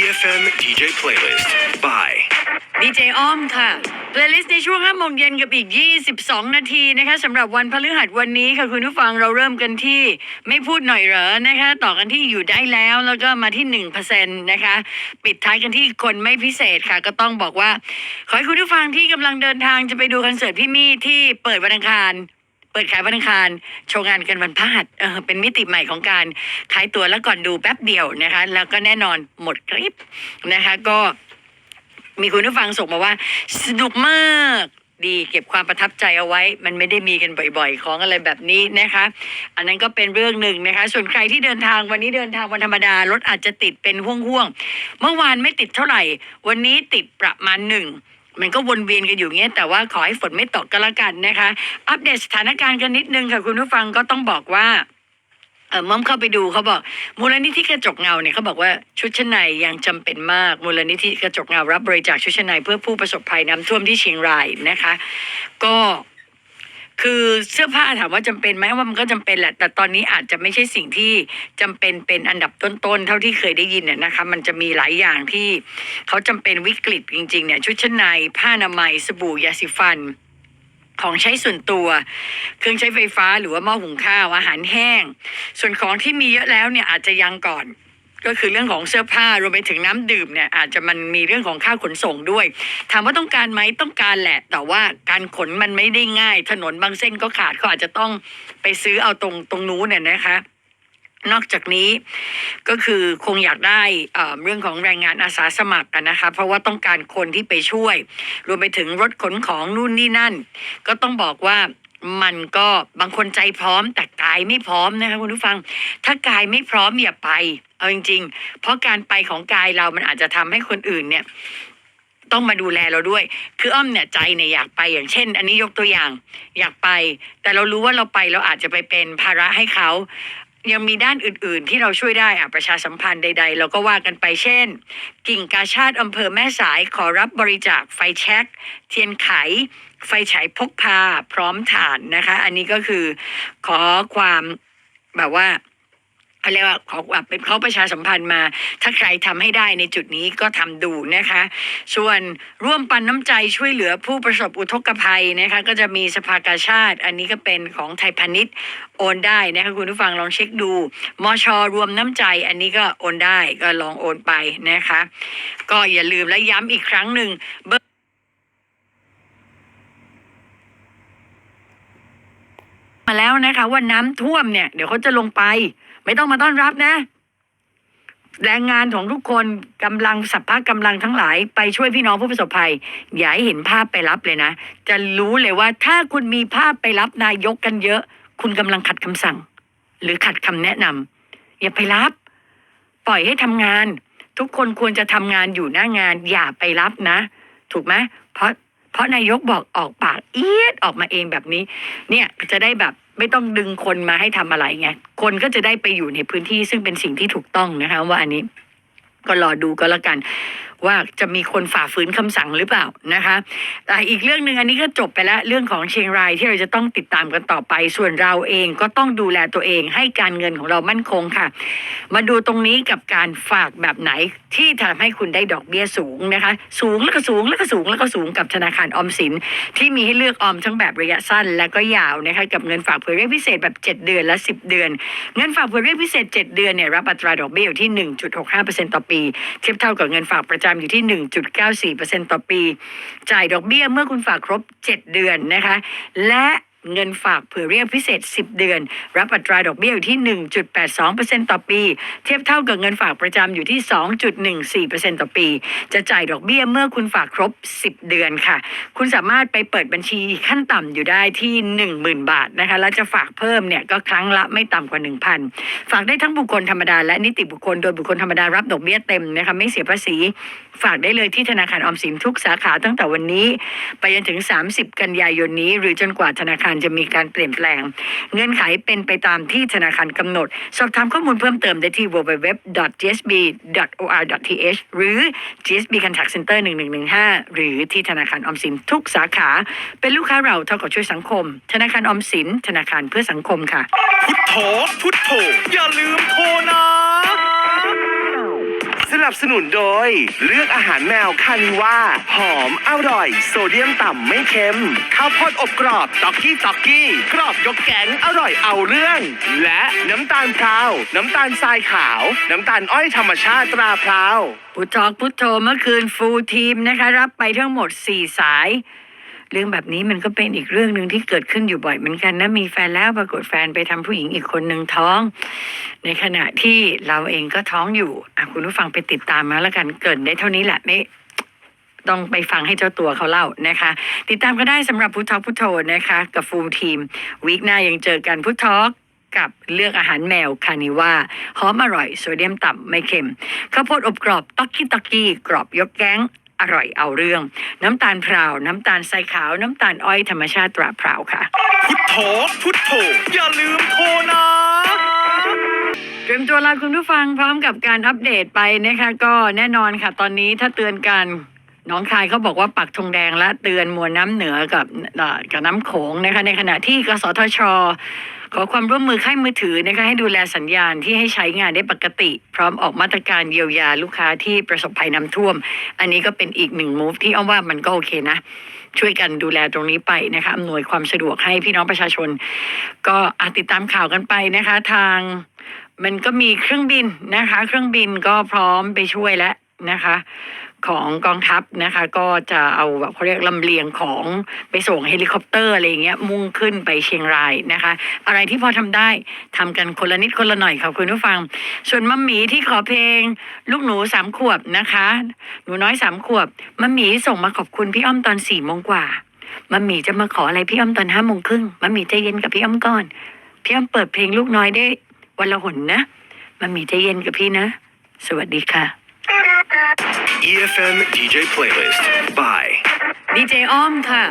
EFM DJ playlist by ดีเจอ้อมค่ะเพลย์ลิสต์ในช่วง5โมงเย็นกับอีก 22 นาทีนะคะสำหรับวันพฤหัสวันนี้ค่ะคุณผู้ฟังเราเริ่มกันที่ไม่พูดหน่อยเหรอนะคะ ต่อกันที่อยู่ได้แล้วแล้วก็มาที่ 1%นะคะ ปิดท้ายกันที่คนไม่พิเศษค่ะ ก็ต้องบอกว่า ขอให้คุณผู้ฟังที่กำลังเดินทางจะไปดูคอนเสิร์ตพี่มี่ที่เปิดวันอังคาร เปิดขายวันอังคารโชว์งานกันวันพฤหัสเออเป็นมิติใหม่ของการขายตั๋วแล้วก่อนดูแป๊บเดียวนะคะ แล้วก็แน่นอนหมดคลิปนะคะ ก็มีคุณผู้ฟังส่งมาว่า สนุกมากดีเก็บความประทับใจเอาไว้ มันไม่ได้มีกันบ่อยๆ ของอะไรแบบนี้นะคะ อันนั้นก็เป็นเรื่องหนึ่งนะคะ ส่วนใครที่เดินทางวันนี้เดินทางวันธรรมดารถอาจจะติดเป็นห่วงๆ เมื่อวานไม่ติดเท่าไหร่ วันนี้ติดประมาณหนึ่ง มันก็วนเวียนกันอยู่เงี้ยแต่ว่าขอให้ฝนไม่ตกก็แล้วกันนะคะ อัปเดตสถานการณ์กันนิดนึงค่ะคุณผู้ฟังก็ต้องบอกว่าเออม่อมเข้าไปดูเขาบอก มูลนิธิกระจกเงาเนี่ยเขาบอกว่าชุดชั้นในยังจำเป็นมาก มูลนิธิกระจกเงารับบริจาคชุดชั้นในเพื่อผู้ประสบภัยน้ำท่วมที่เชียงรายนะคะ ก็ คือเสื้อผ้าถามว่าจำเป็นไหมว่ามันก็จำเป็นแหละ แต่ตอนนี้อาจจะไม่ใช่สิ่งที่จำเป็นเป็นอันดับต้นๆ เท่าที่เคยได้ยินเนี่ยนะคะ มันจะมีหลายอย่างที่เขาจำเป็นวิกฤตจริงๆเนี่ยชุดชั้นในผ้าอนามัยสบู่ยาสีฟัน ของใช้ส่วนตัว เครื่องใช้ไฟฟ้าหรือว่าหม้อหุงข้าวอาหารแห้ง ส่วนของที่มีเยอะแล้วเนี่ยอาจจะยังก่อน ก็คือเรื่องของเสื้อผ้ารวมไปถึงน้ำดื่มเนี่ยอาจจะมันมีเรื่องของค่าขนส่งด้วย ถามว่าต้องการไหมต้องการแหละ แต่ว่าการขนมันไม่ได้ง่าย ถนนบางเส้นก็ขาดเขาอาจจะต้องไปซื้อเอาตรงตรงนู้นเนี่ยนะคะ นอกจากนี้ก็คือคงอยากได้เอ่อเรื่องของแรงงานอาสาสมัครกันนะคะเพราะว่าต้องการคนที่ไปช่วย รวมไปถึงรถขนของนู่นนี่นั่น ก็ต้องบอกว่ามันก็บางคนใจพร้อมแต่กายไม่พร้อมนะคะคุณผู้ฟัง ถ้ากายไม่พร้อมอย่าไป เอาจริง ๆ เพราะการไปของกายเรามันอาจจะทำให้คนอื่นเนี่ย ต้องมาดูแลเราด้วย คืออ้อมเนี่ยใจเนี่ยอยากไปอย่างเช่น อันนี้ยกตัวอย่าง อยากไป แต่เรารู้ว่าเราไปเราอาจจะไปเป็นภาระให้เขายังมีด้านอื่น ๆ ที่เราช่วยได้อะประชาสัมพันธ์ใด ๆ เราก็ว่ากันไปเช่น กิ่งกาชาติอำเภอแม่สายขอรับบริจาคไฟแช็กเทียนไข ไฟฉายพกพาพร้อมถ่านนะคะ อันนี้ก็คือขอความแบบว่า เขาเรียกว่าขอเป็นเขาประชาสัมพันธ์มา ถ้าใครทำให้ได้ในจุดนี้ก็ทำดูนะคะ ส่วนร่วมปันน้ำใจช่วยเหลือผู้ประสบอุทกภัยนะคะ ก็จะมีสภากาชาติ อันนี้ก็เป็นของไทยพาณิชย์โอนได้นะคะคุณผู้ฟังลองเช็คดูมอชรวมน้ำใจ อันนี้ก็โอนได้ก็ลองโอนไปนะคะ ก็อย่าลืมและย้ำอีกครั้งหนึ่งเบอร์มาแล้วนะคะว่าน้ำท่วมเนี่ยเดี๋ยวเขาจะลงไป ไม่ต้องมาต้อนรับนะ แรงงานของทุกคนกำลังสัพพะกำลังทั้งหลายไปช่วยพี่น้องผู้ประสบภัย อย่าให้เห็นภาพไปรับเลยนะ จะรู้เลยว่าถ้าคุณมีภาพไปรับนายกกันเยอะ คุณกำลังขัดคำสั่ง หรือขัดคำแนะนำอย่าไปรับ ปล่อยให้ทำงาน ทุกคนควรจะทำงานอยู่หน้างาน อย่าไปรับนะ ถูกไหมเพราะ เพราะนายกบอกออกปากเอียดออกมาเองแบบนี้ เนี่ยจะได้แบบไม่ต้องดึงคนมาให้ทำอะไรไงคนก็จะได้ไปอยู่ในพื้นที่ซึ่งเป็นสิ่งที่ถูกต้องนะคะว่าอันนี้ก็รอดูก็แล้วกันว่าจะมีคนฝ่าฝืนคำสั่งหรือเปล่านะคะแต่อีกเรื่องหนึ่งอันนี้ก็จบไปแล้วเรื่องของเชียงรายที่เราจะต้องติดตามกันต่อไป ส่วนเราเองก็ต้องดูแลตัวเองให้การเงินของเรามั่นคงค่ะ มาดูตรงนี้กับการฝากแบบไหนที่ทำให้คุณได้ดอกเบี้ยสูงนะคะ สูงแล้วก็สูงแล้วก็สูงแล้วก็สูงกับธนาคารออมสิน ที่มีให้เลือกออมทั้งแบบระยะสั้น และก็ยาวนะคะกับเงินฝากเผื่อเรียกพิเศษแบบ 7 เดือนและ 10 เดือน เงินฝากเผื่อเรียกพิเศษ 7 เดือนเนี่ยรับอัตราดอกเบี้ยอยู่ที่ 1.65%ต่อปี เทียบเท่ากับเงินฝากประจำอยู่ที่ 1.94%ต่อปี จ่ายดอกเบี้ยเมื่อคุณฝากครบ 7 เดือนนะคะ และ เงินฝากเผื่อเรียกพิเศษ 10 เดือน รับอัตราดอกเบี้ยอยู่ที่ 1.82%ต่อปี เทียบเท่ากับเงินฝากประจำอยู่ที่ 2.14%ต่อปี จะจ่ายดอกเบี้ยเมื่อคุณฝากครบ 10 เดือนค่ะ คุณสามารถไปเปิดบัญชีขั้นต่ำอยู่ได้ที่ 10,000 บาทนะคะแล้วจะฝากเพิ่มเนี่ยก็ครั้งละไม่ต่ำกว่า 1,000 ฝากได้ทั้งบุคคลธรรมดาและนิติบุคคลโดยบุคคลธรรมดารับดอกเบี้ยเต็มนะคะไม่เสียภาษีฝากได้เลยที่ธนาคารออมสินทุกสาขาตั้งแต่วันนี้ ไปจนถึง 30 กันยายนนี้ หรือจนกว่าธนาคารจะมีการเปลี่ยนแปลง เงื่อนไขเป็นไปตามที่ธนาคารกำหนด สอบถามข้อมูลเพิ่มเติมได้ที่ www.gsb.or.th หรือ GSB Contact Center 1115 หรือที่ธนาคารออมสินทุกสาขา เป็นลูกค้าเราเท่ากับช่วยสังคม ธนาคารออมสิน ธนาคารเพื่อสังคมค่ะ พุทโธพุทโธอย่าลืมโทรนะ นับสนุนโดย เลือกอาหารแมวคานิว่าหอมอร่อย โซเดียมต่ำไม่เค็ม ข้าวโพดอบกรอบต็อกกี้ต็อกกี้ กรอบยกแกงอร่อยเอาเรื่อง และน้ำตาลพราว น้ำตาลทรายขาว น้ำตาลอ้อยธรรมชาติตราพราว พุทธอกพุทโธเมื่อคืนฟูลทีมนะคะ รับไปทั้งหมด 4 สาย เรื่องแบบนี้มันก็เป็นอีกเรื่องหนึ่งที่เกิดขึ้นอยู่บ่อยเหมือนกันนะมีแฟนแล้วปรากฏแฟนไปทำผู้หญิงอีกคนหนึ่งท้อง ในขณะที่เราเองก็ท้องอยู่อะคุณผู้ฟังไปติดตามมาแล้วกันเกินได้เท่านี้แหละไม่ต้องไปฟังให้เจ้าตัวเขาเล่านะคะ ติดตามก็ได้สำหรับพุททอกพุทโธนะคะ กับฟูลทีมวีคหน้ายังเจอกันพุททอกกับเลือกอาหารแมวคานิว่าหอมอร่อย โซเดียมต่ำไม่เค็มข้าวโพดอบกรอบต๊อกกี้ต๊อกกี้กรอบยกแก๊ง อร่อยเอาเรื่อง น้ำตาลพราว น้ำตาลทรายขาว น้ำตาลอ้อยธรรมชาติตราพราวค่ะ พุทโธพุทโธอย่าลืมโทรนะเตรียมตัวลาคุณผู้ฟังพร้อมกับการอัปเดตไปนะคะก็แน่นอนค่ะ ตอนนี้ถ้าเตือนกันห น้องคายเขาบอกว่าปักธงแดงและเตือนมวลน้ำเหนือกับกับน้ำโขงนะคะในขณะที่กสทช ขอความร่วมมือค่ายมือถือนะคะให้ดูแลสัญญาณที่ให้ใช้งานได้ปกติ พร้อมออกมาตรการเยียวยาลูกค้าที่ประสบภัยน้ำท่วม อันนี้ก็เป็นอีกหนึ่งมูฟที่อ้อมว่ามันก็โอเคนะ ช่วยกันดูแลตรงนี้ไปนะคะอำนวยความสะดวกให้พี่น้องประชาชน ก็อาติดตามข่าวกันไปนะคะ ทางมันก็มีเครื่องบินนะคะ เครื่องบินก็พร้อมไปช่วยแล้วนะคะ ของกองทัพนะคะ ก็จะเอาแบบเขาเรียกลำเลียงของไปส่งเฮลิคอปเตอร์อะไรเงี้ยมุ่งขึ้นไปเชียงรายนะคะ อะไรที่พอทำได้ทำกันคนละนิดคนละหน่อยค่ะคุณผู้ฟัง ส่วนมัมหมีที่ขอเพลง ลูกหนูสามขวบนะคะ หนูน้อยสามขวบมัมหมีส่งมาขอบคุณพี่อ้อมตอนสี่โมงกว่ามัมหมีจะมาขออะไรพี่อ้อมตอนห้าโมงครึ่งมัมหมีใจเย็นกับพี่อ้อมก่อน พี่อ้อมเปิดเพลงลูกน้อยได้ วันละหนนะมัมหมีใจเย็นกับพี่นะ สวัสดีค่ะ EFM DJ Playlist by ดีเจอ้อมค่ะ